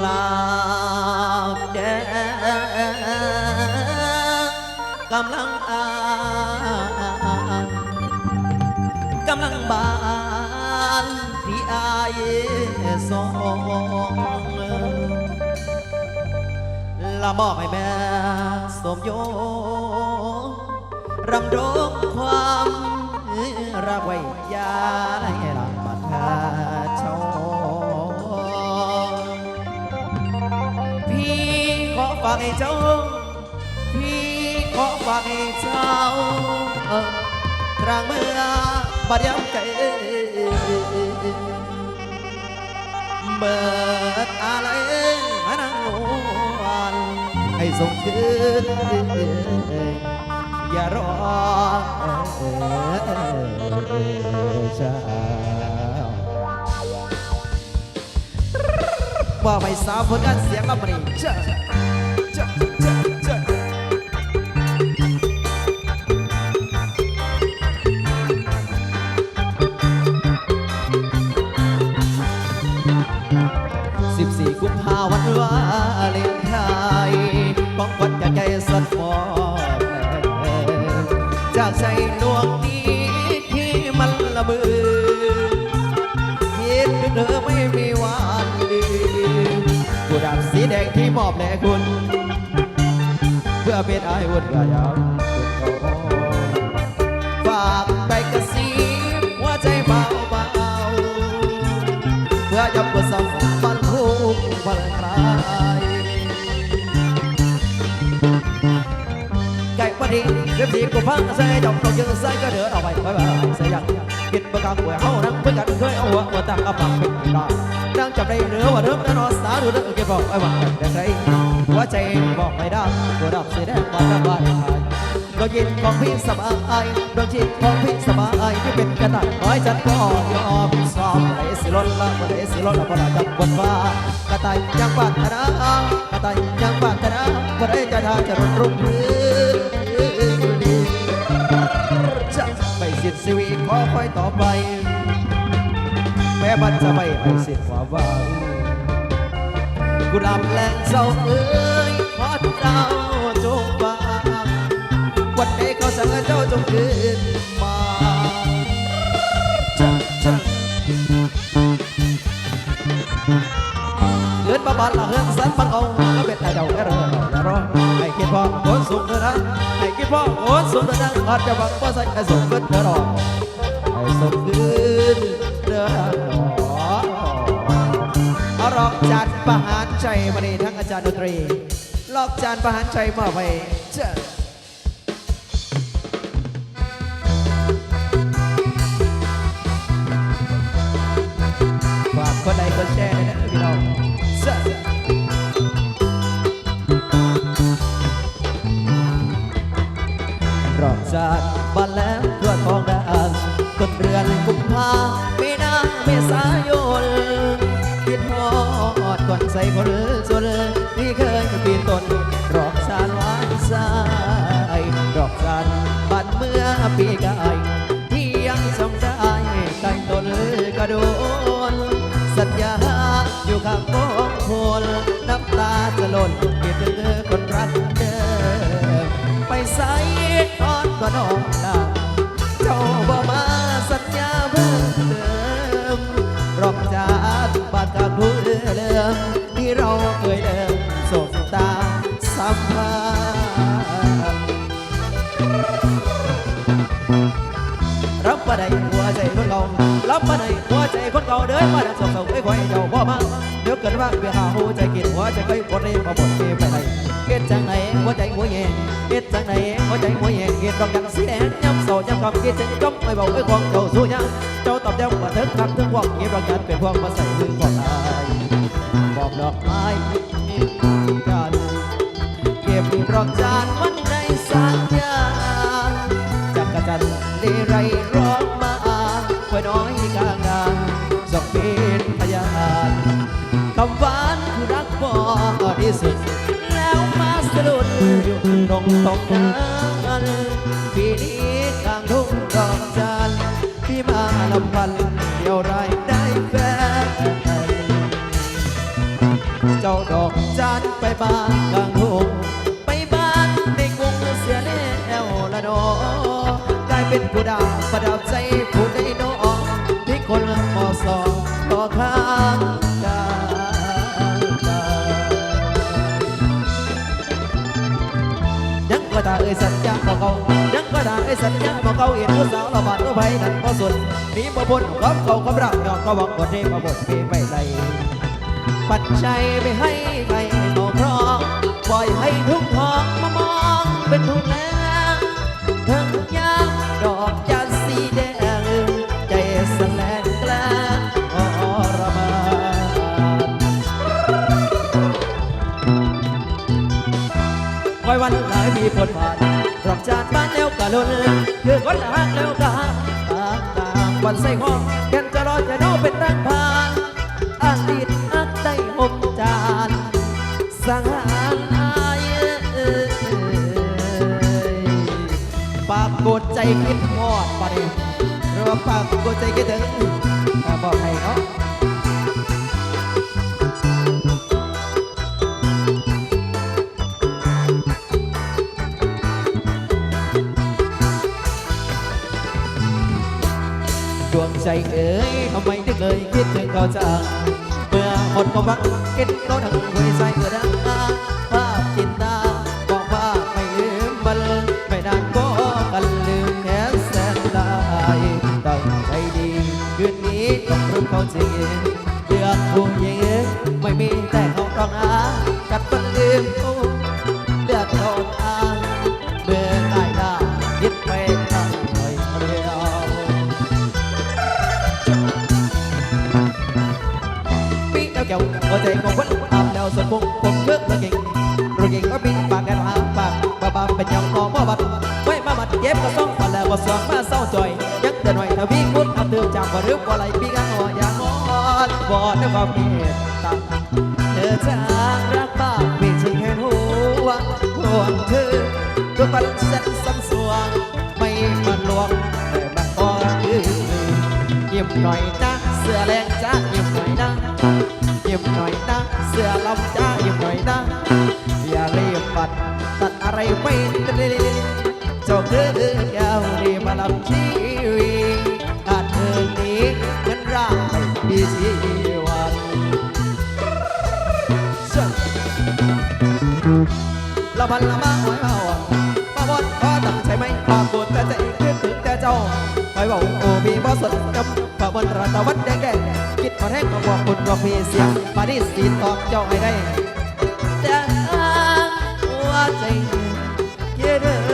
หลาบแดงกำลังอากำลังบานที่อายสองละมอบให้แม่สมโยรำรงความรักไว้ยา ฝากให้เจ้า พี่ขอฝากให้เจ้าตรางเมื่อบัดยามใจเบิดอะไรมานั่งวันให้ส่งคืนอย่ารอเช้าว่าไปสาวผลงานเสียงลำบากเจ้าเจ้า จากใจดวงนี้ที่มันละเมือคิดถึงเธอไม่มีวันลืมกุหลาบสีแดงที่มอบแด่คุณ เพื่อเป็นไอ้วุ่นกระยำสุดโต่ฝากไปกระซิบหัวใจเบาเบาเพื่อจะปวดสัมพันธ์คู่พันคลาย เรียบสีกุพังใส่ดอกดอกยังใส่ก็เดือดเอาไปไปไปใส่ยังกินประกางป่วยเฮานั่งเพื่อกันเคยเอาหัวหัวตั้งกระปังเป็นดอกนั่งจับได้เนื้อว่าเริ่มนอนสาดูเรื่องเก็บบอกไอ้บ้าแต่ใครหัวใจบอกไม่ได้ตัวดับสีแดงบ้านบ้านไทยดวงจิตของพี่สบายดวงจิตของพี่สบายที่เป็นกระต่ายน้อยฉันก็ยอมซ้อมไหนสิล้นละวันไหนสิล้นละพอเราจับบนฟ้ากระต่ายยังบ้านธนากระต่ายยังบ้านธนาวันไหนจะทาจะรุ่งรุ่งรื้อ ขอคอยต่อไป แม้มันจะไม่ให้สิ้นความหวังกุหลาบแหลงเศร้าเอ้ยขอเจ้าจงฟังวันนี้เขาสั่งให้เจ้าจงคืนมาจะจะเกินประบาทละเฮือนสันปังเอาก็เป็นแต่เดาแค่เรื่องอย่ารอให้คิดพ่อโอนสูงเถอะนะให้คิดพ่อโอนสูงเถอะนะอาจจะบังว่าใส่ให้สูงขึ้นเถอะรอ สมคืนเด้ออรอกจานประหารใจมาดีทั้งอาจารย์ดนตรีลอกจานประหารใจมาไปเจ้า ดก่อนส่คนนที่เคยปีนต้นรอบชาติหวานสายรอบชาติบ้านเมื่อปีกายที่ยังจำได้ใกล้ต้นกระโดนสัญญาอยู่ข้างกองคนน้ำตาจะหล่นคิดถึงเธอคนรักเดิมไปใส่ทอดก็นองลาเจ้าบ่มาสัญญา รับมาได้หัวใจคนเก่ารับมาได้หัวใจคนเก่าเดินมาดังสองสองไอ้ควายเจ้าพ่อมาเดี๋ยวเกิดว่าเบียหาหัวใจกินหัวใจเคยปวดเรียบมาหมดเกไปไหนเกิดจังไหนหัวใจหัวเย่เกิดจังไหนหัวใจหัวเย่เกิดดอกจังสีแดงย้ำโซ่ย้ำคำกิดจังจมไม่บอกไอ้ควงเจ้าสู้ยังเจ้าตอบย้ำมาถึงคำถึงหวังเก็บดอกจันเป็นพวงมาใส่มือก่อนตายบอกดอกไม้กันเก็บรอกจานมันในสัญญา ร์ดีไรร้องมาคอยน้อยกลางดานสองเป็นพยานคำหวานคือรักบ่ที่สุด แล้วมาสะดุดอยู่ตรงตรงนั้นปีนี้กลางทุ่งดอกจันพี่มาลำพันเดียวไร ก็ตาเอ้ยสัญญาบอกเขายังก็ตาเอ้ยสัญญาบอกเขาเห็นผู้สาวละบาดก็ไปนั่นก็สุดมีมาบนความเขาความรักยอมก็หวังบทนี้มาบทปีไม่ไดปัจจัยไปให้ คอยวันหลายมีผลผ่านรอบจานบ้านแล้วกะลุนคือคนหักแล้วกะหักตางต่างวันใส่ห้องแกนจะรอจะโนเป็นรังพานอาทิตย์อักได้หกจานสังหารอายปากกดใจคิดฮอดปะเดี๋ยวหรือว่าปากกดใจคิดถึงอ่าบอกให้เนาะ ใจเอ๋ยทำไมถึงเลยคิดถึงเขาจังเมื่อหมดความหวังกินก็ทั้งหัวใจเกิดอาภาพจินตาบอกว่าไม่ลืมมันไม่นานก็กันลืมแค่แสนลายต้องใจดีคืนนี้ต้องรู้เขาจริง หัวใจของคนอาบแล้วส่วนพุงผมเลือกระกิ่งระกิ่งก็ปีปากกันหาปากบ้าบาเป็นยังมองบ่บัดไว้มาบัดเย็บก็ต้องมาแล้วก็สองมาเศร้าจอยยังแต่หน่อยถ้าพี่คุณอาเตืมจากว่ารึกว่าไรพี่กันหัวอย่างงอนบอดด้ความเมตตาเธอจางรักบ้างพี่ชิงแค่หัวห่วงเธอตัวตันเส้นสันสวงไม่มันลวงแต่มันก็คือยิ้มหน่อยนะเสื้อแรงจ้ายิ้มหน่อยนะ ยิ้มหน่อยนะ เสื้อลำจ้ายิ้มหน่อยนะ อย่ารีบปัดตัดอะไรไม่ได้เจ้าคือเยาวรีบมาลำชีวีขาดเธอนี้มือนร่างไม่มีชีวันเชิญละพันละมาหอยมาอ่อนมาบอนขอตั้งใจไหมปากปวดแต่ใจคิดถึงแต่เจ้าคอยบอกโอ้มีบ่สนกับพระ บนรัตวันแดงแดงคิดมาแรงมาบอกคุณบอกมีเสียงปานิสีตอกเจ้าให้ได้แต่หัวใจเกเร